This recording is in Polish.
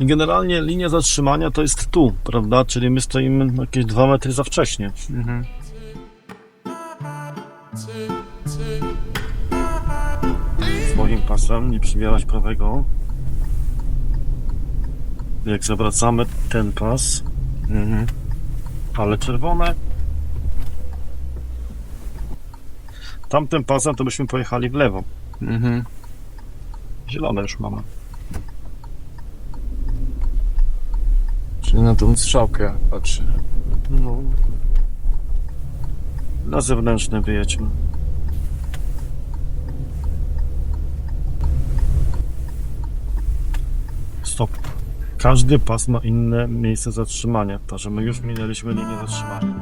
I generalnie linia zatrzymania to jest tu, prawda? Czyli my stoimy jakieś dwa metry za wcześnie. Mhm. Swoim pasem, nie przybierać prawego. Jak zawracamy ten pas, Mhm. ale czerwone. Tamtym pasem to byśmy pojechali w lewo. Mhm. Zielone już mamy. Czyli na tą strzałkę patrzę. No. Na zewnętrzne wyjedźmy. Stop. Każdy pas ma inne miejsce zatrzymania, to że my już minęliśmy linię zatrzymania.